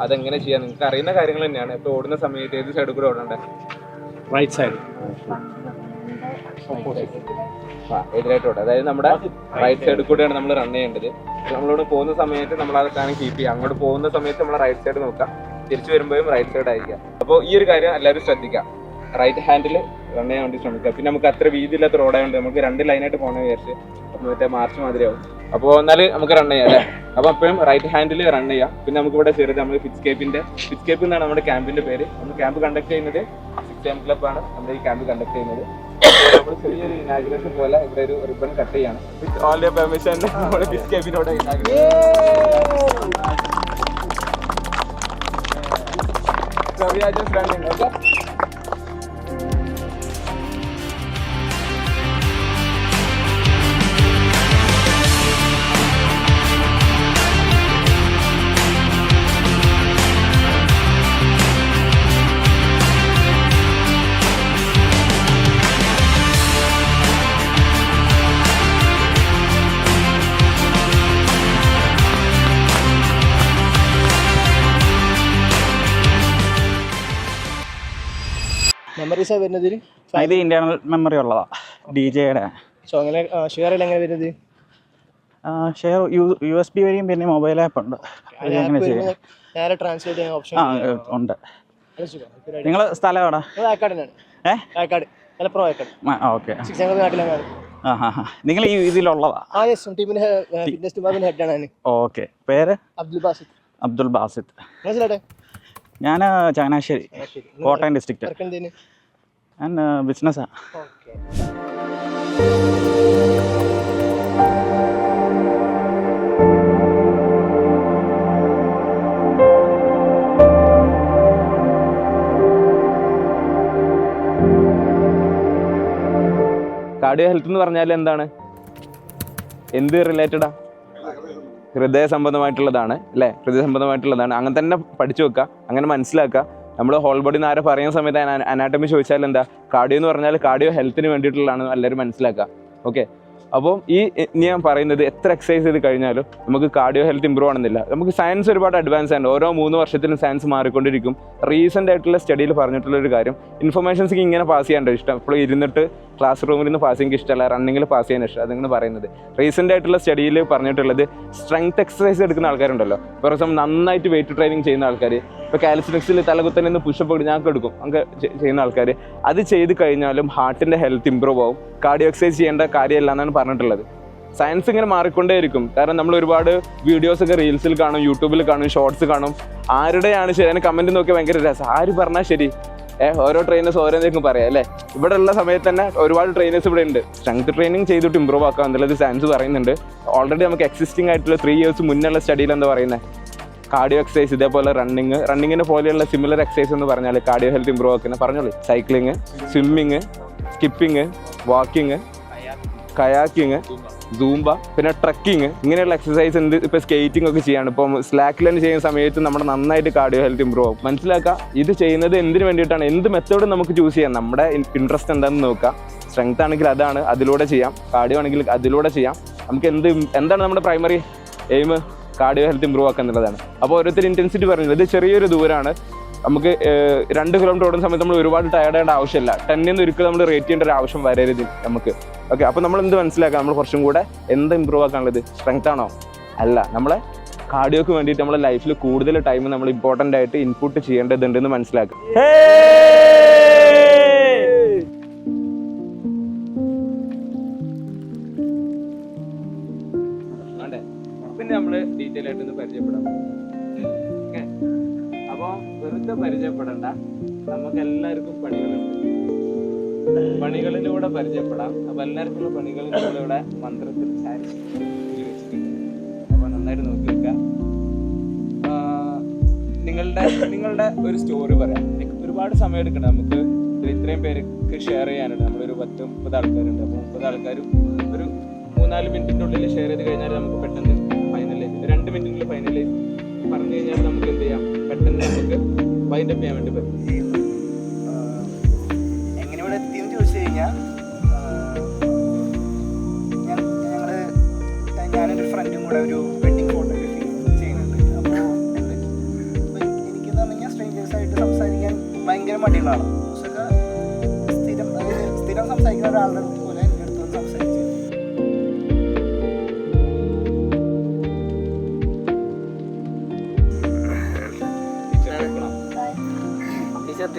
അതെങ്ങനെ ചെയ്യാം? നിങ്ങൾക്ക് അറിയുന്ന കാര്യങ്ങൾ തന്നെയാണ്. ഇപ്പോൾ ഓടുന്ന സമയത്ത് ഏത് സൈഡിൽ കൂടെ ഓടണ്ടേ? റൈറ്റ് സൈഡ് എതിരായിട്ട് ഓടുക. അതായത് നമ്മുടെ റൈറ്റ് സൈഡിൽ കൂടെയാണ് നമ്മൾ റൺ ചെയ്യേണ്ടത്. നമ്മളോട് പോകുന്ന സമയത്ത് നമ്മൾ അതൊക്കെയാണ് കീപ്പ് ചെയ്യുക അങ്ങോട്ട് പോകുന്ന സമയത്ത് നമ്മൾ റൈറ്റ് സൈഡ് നോക്കാം. തിരിച്ചു വരുമ്പോഴും റൈറ്റ് സൈഡ് ആയിരിക്കാം. അപ്പോൾ ഈ ഒരു കാര്യം എല്ലാവരും ശ്രദ്ധിക്കാം. റൈറ്റ് ഹാൻഡിൽ റൺ ചെയ്യാൻ വേണ്ടി ശ്രമിക്കുക. പിന്നെ നമുക്ക് അത്ര വീതിയില്ലാത്ത റോഡായതുകൊണ്ട് നമുക്ക് രണ്ട് ലൈനായിട്ട് പോകണമെന്ന് വിചാരിച്ച് മറ്റേ മാർച്ച് മാതിരിയാവും. അപ്പോൾ എന്നാൽ നമുക്ക് റൺ ചെയ്യാം അല്ലേ? അപ്പോൾ അപ്പോഴും റൈറ്റ് ഹാൻഡിൽ റൺ ചെയ്യാം. പിന്നെ നമുക്ക് ഇവിടെ ചെറുത് നമ്മൾ ഫിറ്റ്സ്കേപ്പിന്റെ ഫിറ്റ്സ്കേപ്പ് എന്നാണ് നമ്മുടെ ക്യാമ്പിന്റെ പേര്. നമ്മൾ ക്യാമ്പ് കണ്ടക്ട് ചെയ്യുന്നത് സിക്സ് എം ക്ലബാണ് നമ്മുടെ ഈ ക്യാമ്പ് കണ്ടക്ട് ചെയ്യുന്നത്. നമ്മൾ ചെറിയൊരു ഇനാഗ്രേഷൻ പോലെ ഇവിടെ ഒരു റിബൺ കട്ട് ചെയ്യാണ്. വിത്ത് ഓൾ പെർമിഷൻ നമ്മുടെ we മെമ്മറീസാണ് വരുന്നത് ഇത് ഇന്റേണൽ മെമ്മറി ഉള്ളതാ. ഡി ജെയുടെ സോ അങ്ങനെ ഷുഗറിൽ എങ്ങനെ വരുന്നത്? ഷെയർ യു എസ് ബി വഴിയും പിന്നെ മൊബൈൽ ആപ്പ് ഉണ്ട്. നേരെ ട്രാൻസ്ലേറ്റ് ചെയ്യാൻ ഓപ്ഷൻ ആ ഉണ്ട്. നിങ്ങൾ സ്ഥലം എവിടെ? ആക്കാട് ഏഹ് മലപ്പുറം ഓക്കെ. നാട്ടിലാണ് ഹാ നിങ്ങൾ ഈ ഇതിലുള്ളതാ? ആ യെസ് ടീമിന്റെ ഫിറ്റ്നസ് ഡിപ്പാർട്ട്മെന്റ് ഞാൻ ഓക്കെ. പേര്? അബ്ദുൽ ബാസിത്ത് അബ്ദുൽ ബാസിത്ത് ഞാൻ ചങ്ങനാശ്ശേരി ശരി കോട്ടയം ഡിസ്ട്രിക്റ്റ് ഞാൻ ബിസിനസ്സാണ് കാർഡിയോ ഹെൽത്ത് എന്ന് പറഞ്ഞാൽ എന്താണ്? എന്ത് റിലേറ്റഡാ ഹൃദയ സംബന്ധമായിട്ടുള്ളതാണ് അല്ലേ? ഹൃദയ സംബന്ധമായിട്ടുള്ളതാണ്. അങ്ങനെ തന്നെ പഠിച്ചു വെക്കുക അങ്ങനെ മനസ്സിലാക്കുക നമ്മൾ ഹോൾ ബോഡി നേരെ പറയുന്ന സമയത്ത് അനാട്ടമി ചോദിച്ചാൽ എന്താ? കാർഡിയോ എന്ന് പറഞ്ഞാൽ കാർഡിയോ ഹെൽത്തിന് വേണ്ടിയിട്ടുള്ളതാണ് എല്ലാവരും മനസ്സിലാക്കുക. ഓക്കെ അപ്പോൾ ഈ ഞാൻ പറയുന്നത് എത്ര എക്സസൈസ് ചെയ്ത് കഴിഞ്ഞാലും നമുക്ക് കാർഡിയോ ഹെൽത്ത് ഇമ്പ്രൂവ് ആണെന്നില്ല. നമുക്ക് സയൻസ് ഒരുപാട് അഡ്വാൻസ് ആണ്. ഓരോ മൂന്ന് വർഷത്തിലും സയൻസ് മാറിക്കൊണ്ടിരിക്കും. റീസെന്റ് ആയിട്ടുള്ള സ്റ്റഡിയിൽ പറഞ്ഞിട്ടുള്ള ഒരു കാര്യം ഇൻഫർമേഷൻസ് ഇങ്ങനെ പാസ് ചെയ്യാനുണ്ടോ? ഇഷ്ടം. ഇപ്പോൾ ഇരുന്നിട്ട് ക്ലാസ് റൂമിൽ നിന്ന് പാസ് ചെയ്യാൻ ഇഷ്ടമല്ല. റണ്ണിങ്ങിൽ പാസ് ചെയ്യാൻ ഇഷ്ടം അതിങ്ങനെ പറയുന്നത്. റീസെന്റ് ആയിട്ടുള്ള സ്റ്റഡിയിൽ പറഞ്ഞിട്ടുള്ളത് സ്ട്രെങ്ത് എക്സസൈസ് എടുക്കുന്ന ആൾക്കാരുണ്ടല്ലോ. ഫോർ എക്സാമ്പിൾ നന്നായിട്ട് വെയിറ്റ് ട്രെയിനിങ് ചെയ്യുന്ന ആൾക്കാർ ഇപ്പോൾ കാലിസ്റ്റിക്സിൽ തലകുത്തനെ നിന്ന് പുഷപ്പ് ഞങ്ങൾക്ക് എടുക്കും. അങ്ങനെ ചെയ്യുന്ന ആൾക്കാർ അത് ചെയ്ത് കഴിഞ്ഞാലും ഹാർട്ടിന്റെ ഹെൽത്ത് ഇമ്പ്രൂവ് ആവും. കാർഡിയോ എക്സസൈസ് ചെയ്യേണ്ട കാര്യമല്ല എന്നാണ് പറഞ്ഞിട്ടുള്ളത്. സയൻസ് ഇങ്ങനെ മാറിക്കൊണ്ടേയിരിക്കും. കാരണം നമ്മൾ ഒരുപാട് വീഡിയോസ് ഒക്കെ റീൽസിൽ കാണും യൂട്യൂബിൽ കാണും ഷോർട്സ് കാണും. ആരുടെയാണ് ശരി? അതിന് കമന്റ് നോക്കി ഭയങ്കര രസം. ആര് പറഞ്ഞാൽ ശരി? ഏഹ് ഓരോ ട്രെയിനേഴ്സ് ഓരോന്നേക്കും പറയാം അല്ലേ? ഇവിടെ ഉള്ള സമയത്ത് തന്നെ ഒരുപാട് ട്രെയിനേഴ്സ് ഇവിടെ ഉണ്ട്. സ്ട്രെങ്ത് ട്രെയിനിങ് ചെയ്തിട്ട് ഇമ്പ്രൂവ് ആക്കാം എന്നുള്ളത് സയൻസ് പറയുന്നുണ്ട്. ഓൾറെഡി നമുക്ക് എക്സിസ്റ്റിംഗ് ആയിട്ടുള്ള ത്രീ ഇയേഴ്സ് മുന്നുള്ള സ്റ്റഡിയിൽ എന്താ പറയുന്നത് കാർഡിയോ എക്സസൈസ് ഇതേപോലെ റണ്ണിങ് റണ്ണിങ്ങിന് പോലെയുള്ള സിമിലർ എക്സസൈസ് എന്ന് പറഞ്ഞാൽ കാർഡിയോ ഹെൽത്ത് ഇമ്പ്രൂവ് ആക്കുന്ന പറഞ്ഞോളൂ. Cycling swimming skipping walking kayaking Zumba പിന്നെ ട്രക്കിങ് ഇങ്ങനെയുള്ള എക്സസൈസ് ഉണ്ട് ഇപ്പൊ സ്കേറ്റിംഗ് ഒക്കെ ചെയ്യാണ്. ഇപ്പം സ്ലാക്ക് ലൈൻ ചെയ്യുന്ന സമയത്ത് നമ്മൾ നന്നായിട്ട് കാർഡിയോ ഹെൽത്ത് ഇമ്പ്രൂവ് ആവും. മനസ്സിലാക്കുക ഇത് ചെയ്യുന്നത് എന്തിനു വേണ്ടിയിട്ടാണ്? എന്ത് മെത്തേഡ് നമുക്ക് ചൂസ് ചെയ്യാം. നമ്മുടെ ഇൻട്രസ്റ്റ് എന്താണെന്ന് നോക്കുക സ്ട്രെങ്ത് ആണെങ്കിൽ അതാണ് അതിലൂടെ ചെയ്യാം. കാർഡിയോ ആണെങ്കിൽ അതിലൂടെ ചെയ്യാം. നമുക്ക് എന്ത് എന്താണ് നമ്മുടെ primary aim cardio health improve ആക്കുക എന്നുള്ളതാണ് അപ്പോൾ ഓരോരുത്തർ ഇന്റൻസിറ്റി പറഞ്ഞത് ഇത് ചെറിയൊരു ദൂരമാണ് നമുക്ക് രണ്ട് കിലോമീറ്റർ ഓടുന്ന സമയത്ത് നമ്മൾ ഒരുപാട് ടയർഡ് ആവേണ്ട ആവശ്യമില്ല. ടെന്നിൽ നിന്ന് ഒരിക്കലും നമ്മൾ റേറ്റ് ചെയ്യേണ്ട ഒരു ആവശ്യം വരരുത് നമുക്ക്. ഓക്കെ അപ്പോൾ നമ്മൾ എന്ത് മനസ്സിലാക്കാം നമ്മൾ കുറച്ചും കൂടെ എന്ത് ഇമ്പ്രൂവ് ആക്കാനുള്ളത്? സ്ട്രെങ്ത് ആണോ? അല്ല നമ്മളെ കാർഡിയോക്ക് വേണ്ടിയിട്ട് നമ്മുടെ ലൈഫിൽ കൂടുതൽ ടൈം നമ്മൾ ഇമ്പോർട്ടന്റ് ആയിട്ട് ഇൻപുട്ട് ചെയ്യേണ്ടതുണ്ടെന്ന് മനസ്സിലാക്കുക. ഡീറ്റെയിൽ ആയിട്ട് ഒന്ന് പരിചയപ്പെടാം. ഓക്കെ? അപ്പോൾ വെറുതെ പരിചയപ്പെടണ്ട. നമുക്ക് എല്ലാവർക്കും പണികളുണ്ട്. പണികളിലൂടെ പരിചയപ്പെടാം. അപ്പൊ എല്ലാവർക്കുള്ള പണികളിലൂടെ ഇവിടെ മന്ത്രത്തിൽ ചാരി വെച്ചിട്ടുണ്ട് അപ്പൊ നന്നായിട്ട് നോക്കി വെക്കാം. നിങ്ങളുടെ നിങ്ങളുടെ ഒരു സ്റ്റോറി പറയാം. ഒരുപാട് സമയം എടുക്കണം നമുക്ക് ഇത്രയും പേർക്ക് ഷെയർ ചെയ്യാനുണ്ട്. നമ്മളൊരു പത്ത് മുപ്പത് ആൾക്കാരുണ്ട്. അപ്പോൾ മുപ്പത് ആൾക്കാരും ഒരു മൂന്നാൽ മിനിറ്റിന്റെ ഉള്ളിൽ ഷെയർ ചെയ്ത് കഴിഞ്ഞാൽ നമുക്ക് പെട്ടെന്ന് രണ്ട് ഫൈനലൈസ് പറഞ്ഞു കഴിഞ്ഞാൽ നമുക്ക് എന്ത് ചെയ്യാം? പെട്ടെന്ന് നമുക്ക് വൈൻഡ് അപ്പ് ചെയ്യാൻ വേണ്ടി പറ്റും. എങ്ങനെ ഇവിടെ എത്തിയെന്ന് ചോദിച്ചു കഴിഞ്ഞാൽ ഞാനൊരു ഫ്രണ്ടും കൂടെ ഒരു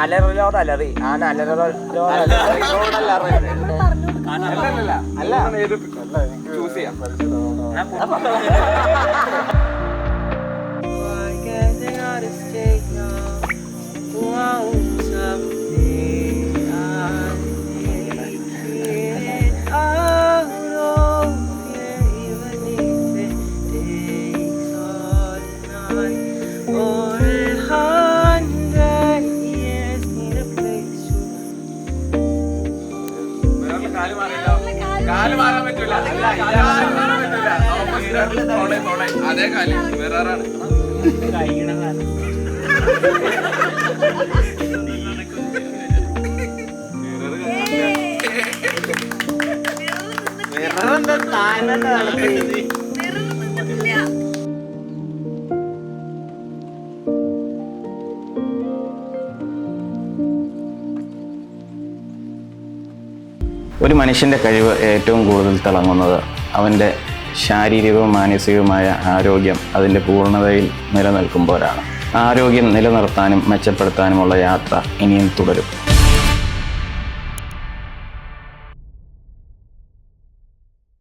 അലറിലോട് അലറി. ആന അലറിലോട് അതേ കാലം വേറെ ഒരു മനുഷ്യന്റെ കഴിവ് ഏറ്റവും കൂടുതൽ തിളങ്ങുന്നത് അവന്റെ ശാരീരികവും മാനസികവുമായ ആരോഗ്യം അതിന്റെ പൂർണതയിൽ നിലനിൽക്കുമ്പോഴാണ്. ആരോഗ്യം നിലനിർത്താനും മെച്ചപ്പെടുത്താനുമുള്ള യാത്ര ഇനിയും തുടരും.